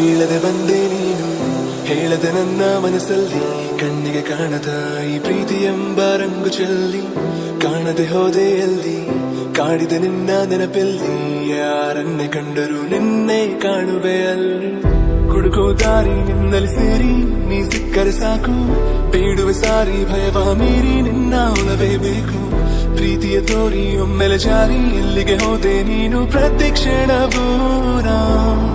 ಕೇಳದೆ ಬಂದೆ ನೀನು, ಹೇಳದೆ ನನ್ನ ಮನಸ್ಸಲ್ಲಿ, ಕಣ್ಣಿಗೆ ಕಾಣದ ಈ ಪ್ರೀತಿ ಎಂಬ ರಂಗು ಚೆಲ್ಲಿ, ಕಾಣದೆ ಹೋದೆ ಎಲ್ಲಿ, ಕಾಡಿದ ನಿನ್ನ ನೆನಪೆಲ್ಲಿ, ಯಾರನ್ನೇ ಕಂಡರೂ ನಿನ್ನೆ ಕಾಣುವೆ ಅಲ್ಲಿ. ಹುಡುಕೋ ದಾರಿ ನಿನ್ನಲ್ಲಿ ಸೇರಿ, ನೀ ಸಿಕ್ಕರೆ ಸಾಕು, ಬೇಡುವೆ ಸಾರಿ, ಭಯವ ಮೀರಿ ನಿನ್ನ ಒಲವೇ ಬೇಕು. ಪ್ರೀತಿಯ ತೋರಿ ಒಮ್ಮೆಲೆ ಜಾರಿ ಎಲ್ಲಿಗೆ ಹೋದೆ ನೀನು ಪ್ರತಿ ಕ್ಷಣವೂ ನಾ.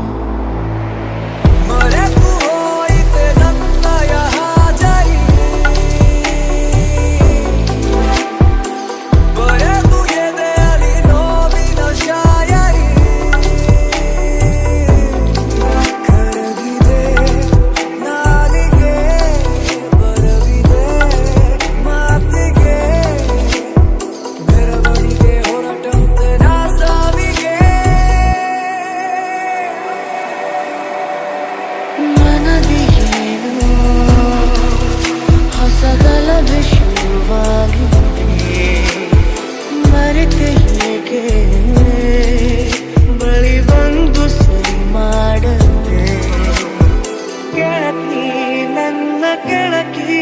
ನನ್ನ ಕೆಳಕಿ,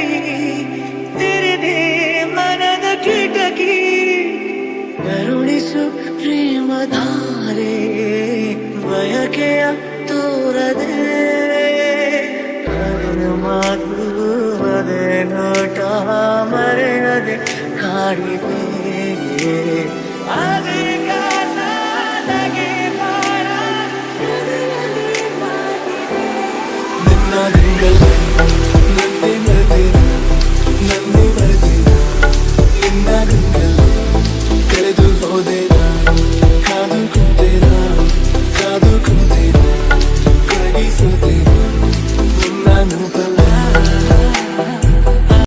ತಿರಿದೆ ಮನದ ಕಿಟಕಿ. ಕರುಣಿಸು ಪ್ರೇಮಧಾರೆ ಬಯಕೆಯ ತೋರದೆ ಕರುಣ ಮಾತು ಅದೇ ನೋಟ ಮರೆಯದೆ, ಕಾಡಿದೆ. ಅದೇ ಕಾಣೆ ಮಾಡ